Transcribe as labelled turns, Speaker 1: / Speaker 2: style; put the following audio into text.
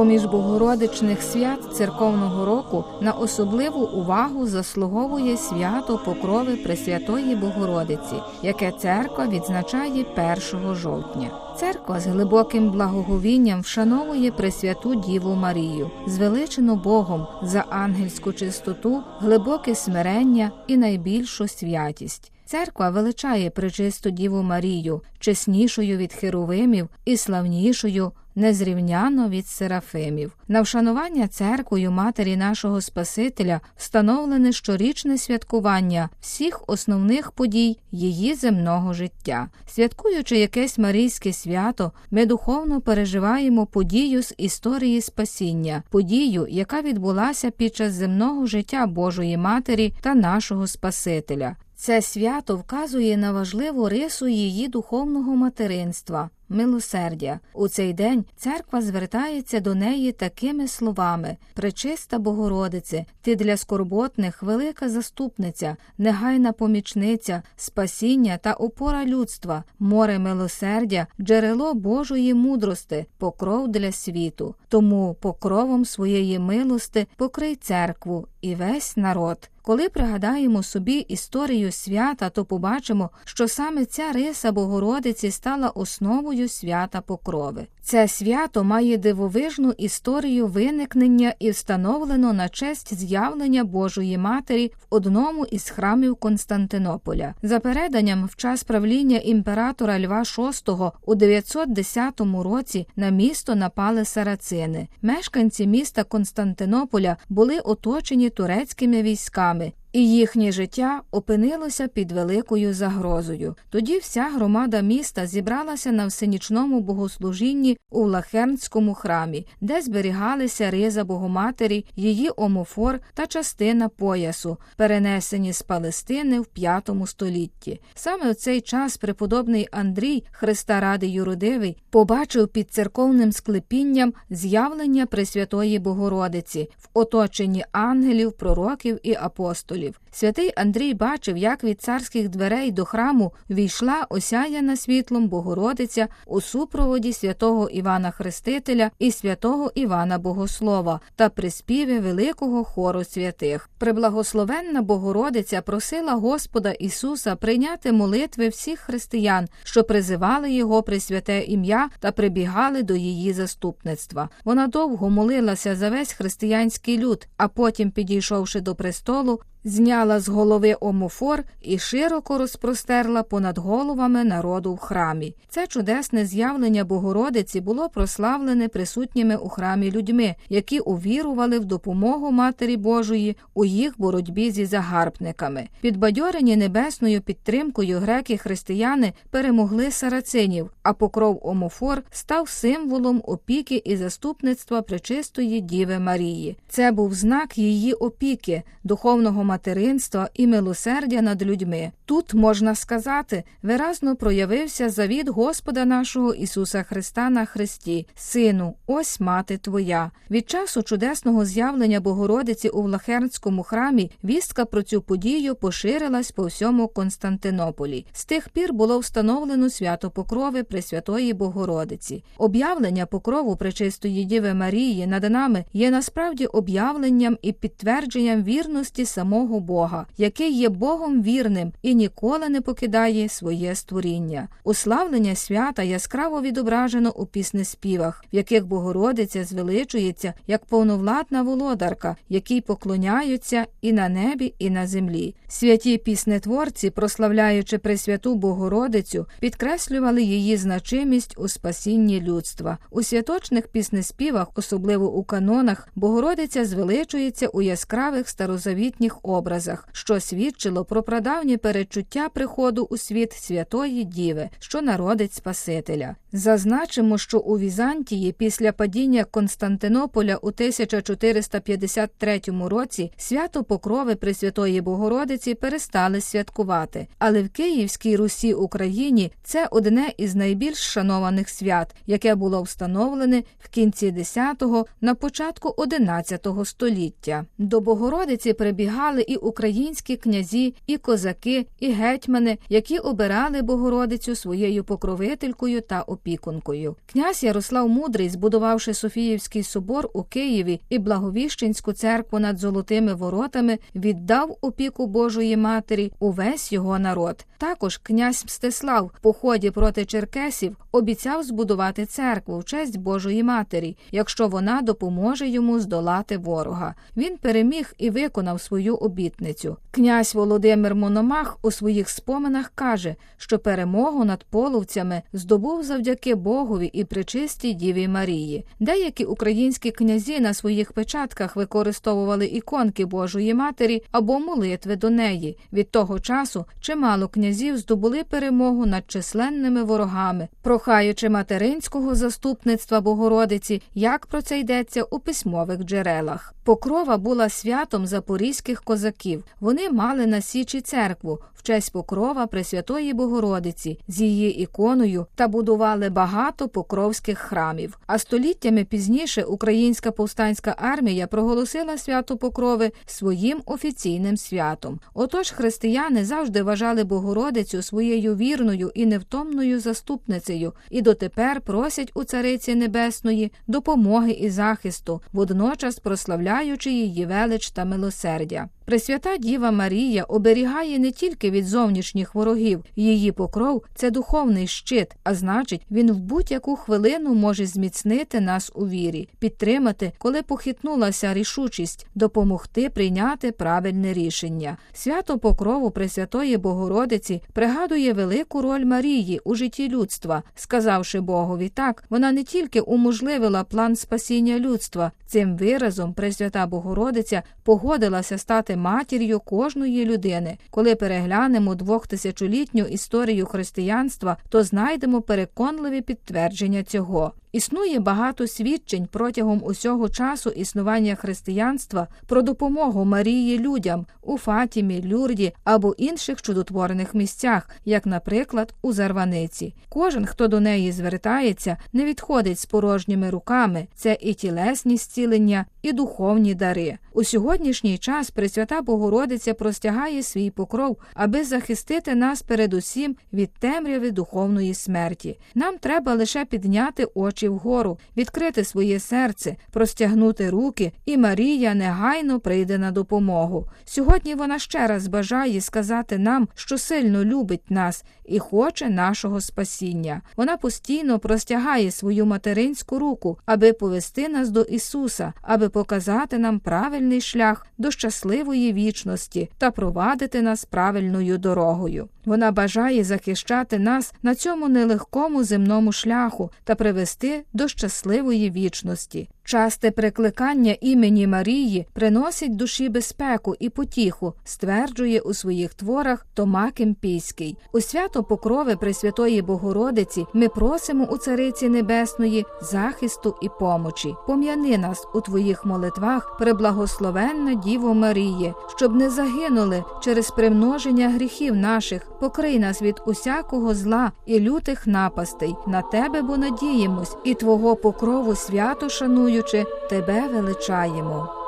Speaker 1: Поміж богородичних свят церковного року на особливу увагу заслуговує свято Покрови Пресвятої Богородиці, яке церква відзначає 1 жовтня. Церква з глибоким благоговінням вшановує Пресвяту Діву Марію, звеличену Богом за ангельську чистоту, глибоке смирення і найбільшу святість. Церква величає пречисту Діву Марію, чеснішою від херовимів і славнішою незрівняно від серафимів. На вшанування церквою матері нашого Спасителя встановлене щорічне святкування всіх основних подій її земного життя. Святкуючи якесь марійське свято, ми духовно переживаємо подію з історії спасіння, подію, яка відбулася під час земного життя Божої Матері та нашого Спасителя. Це свято вказує на важливу рису її духовного материнства. Милосердя у цей день церква звертається до неї такими словами: Пречиста Богородице, ти для скорботних велика заступниця, негайна помічниця, спасіння та опора людства, море милосердя, джерело Божої мудрости, покров для світу. Тому покровом своєї милости покрий церкву і весь народ. Коли пригадаємо собі історію свята, то побачимо, що саме ця риса Богородиці стала основою свята Покрови. Це свято має дивовижну історію виникнення і встановлено на честь з'явлення Божої Матері в одному із храмів Константинополя. За переданням, в час правління імператора Льва VI у 910 році на місто напали сарацини. Мешканці міста Константинополя були оточені турецькими військами. І їхнє життя опинилося під великою загрозою. Тоді вся громада міста зібралася на всенічному богослужінні у Лахернському храмі, де зберігалися риза Богоматері, її омофор та частина поясу, перенесені з Палестини в V столітті. Саме в цей час преподобний Андрій, Христа Ради Юродивий, побачив під церковним склепінням з'явлення Пресвятої Богородиці в оточенні ангелів, пророків і апостолів. Святий Андрій бачив, як від царських дверей до храму війшла осяяна світлом Богородиця у супроводі святого Івана Хрестителя і святого Івана Богослова та приспіві великого хору святих. Преблагословенна Богородиця просила Господа Ісуса прийняти молитви всіх християн, що призивали Його присвяте ім'я та прибігали до її заступництва. Вона довго молилася за весь християнський люд, а потім, підійшовши до престолу, зняла з голови омофор і широко розпростерла понад головами народу в храмі. Це чудесне з'явлення Богородиці було прославлене присутніми у храмі людьми, які увірували в допомогу Матері Божої у їх боротьбі зі загарбниками. Підбадьорені небесною підтримкою греки-християни перемогли сарацинів, а покров омофор став символом опіки і заступництва пречистої Діви Марії. Це був знак її опіки, духовного материнства і милосердя над людьми. Тут можна сказати, виразно проявився завіт Господа нашого Ісуса Христа на Христі, Сину, ось мати Твоя. Від часу чудесного з'явлення Богородиці у Влахернському храмі вістка про цю подію поширилась по всьому Константинополі. З тих пір було встановлено свято Покрови Пресвятої Богородиці. Об'явлення покрову Пречистої Діви Марії над нами є насправді об'явленням і підтвердженням вірності самого Бога, який є Богом вірним і ніколи не покидає своє створіння. Уславлення свята яскраво відображено у піснеспівах, в яких Богородиця звеличується як повновладна володарка, якій поклоняються і на небі, і на землі. Святі піснетворці, прославляючи Пресвяту Богородицю, підкреслювали її значимість у спасінні людства. У святочних піснеспівах, особливо у канонах, Богородиця звеличується у яскравих старозавітніх образах, що свідчило про прадавнє перечуття приходу у світ Святої Діви, що народить Спасителя. Зазначимо, що у Візантії після падіння Константинополя у 1453 році свято Покрови Пресвятої Богородиці перестали святкувати, але в Київській Русі Україні це одне із найбільш шанованих свят, яке було встановлене в кінці 10-го, на початку 11 століття. До Богородиці прибігали приймали і українські князі, і козаки, і гетьмани, які обирали Богородицю своєю покровителькою та опікункою. Князь Ярослав Мудрий, збудувавши Софіївський собор у Києві і Благовіщенську церкву над золотими воротами, віддав опіку Божої Матері увесь його народ. Також князь Мстислав в поході проти черкесів обіцяв збудувати церкву в честь Божої Матері, якщо вона допоможе йому здолати ворога. Він переміг і виконав свою обітницю. Князь Володимир Мономах у своїх споминах каже, що перемогу над половцями здобув завдяки Богові і причистій Діві Марії. Деякі українські князі на своїх печатках використовували іконки Божої Матері або молитви до неї. Від того часу чимало князів здобули перемогу над численними ворогами, прохаючи материнського заступництва Богородиці, як про це йдеться у письмових джерелах. Покрова була святом запорізьких козаків. Вони мали на січі церкву в честь покрова Пресвятої Богородиці з її іконою та будували багато покровських храмів. А століттями пізніше українська повстанська армія проголосила свято Покрови своїм офіційним святом. Отож, християни завжди вважали Богородицю своєю вірною і невтомною заступницею, і дотепер просять у Цариці Небесної допомоги і захисту, водночас прославляючи її велич та милосердя. Пресвята Діва Марія оберігає не тільки від зовнішніх ворогів, її покров це духовний щит, а значить, він в будь-яку хвилину може зміцнити нас у вірі, підтримати, коли похитнулася рішучість, допомогти прийняти правильне рішення. Свято покрову Пресвятої Богородиці пригадує велику роль Марії у житті людства, сказавши Богові так, вона не тільки уможливила план спасіння людства. Цим виразом Пресвята Богородиця погодилася стати матір'ю кожної людини. Коли переглянемо двохтисячолітню історію християнства, то знайдемо переконливі підтвердження цього. Існує багато свідчень протягом усього часу існування християнства про допомогу Марії людям у Фатімі, Люрді або інших чудотворених місцях, як, наприклад, у Зарваниці. Кожен, хто до неї звертається, не відходить з порожніми руками. Це і тілесні зцілення, і духовні дари. У сьогоднішній час Пресвята Богородиця простягає свій покров, аби захистити нас передусім від темряви духовної смерті. Нам треба лише підняти очі вгору, відкрити своє серце, простягнути руки, і Марія негайно прийде на допомогу. Сьогодні вона ще раз бажає сказати нам, що сильно любить нас і хоче нашого спасіння. Вона постійно простягає свою материнську руку, аби повести нас до Ісуса, аби показати нам правильний шлях до щасливої вічності та провадити нас правильною дорогою. Вона бажає захищати нас на цьому нелегкому земному шляху та привести до щасливої вічності. Часте прикликання імені Марії приносить душі безпеку і потіху, стверджує у своїх творах Тома Кемпійський. У свято Покрови Пресвятої Богородиці ми просимо у Цариці Небесної захисту і помочі. Пом'яни нас у твоїх молитвах, преблагословенна Діво Маріє, щоб не загинули через примноження гріхів наших, покрий нас від усякого зла і лютих напастей. На тебе бо надіємось, і Твого покрову свято шануючи, тебе величаємо.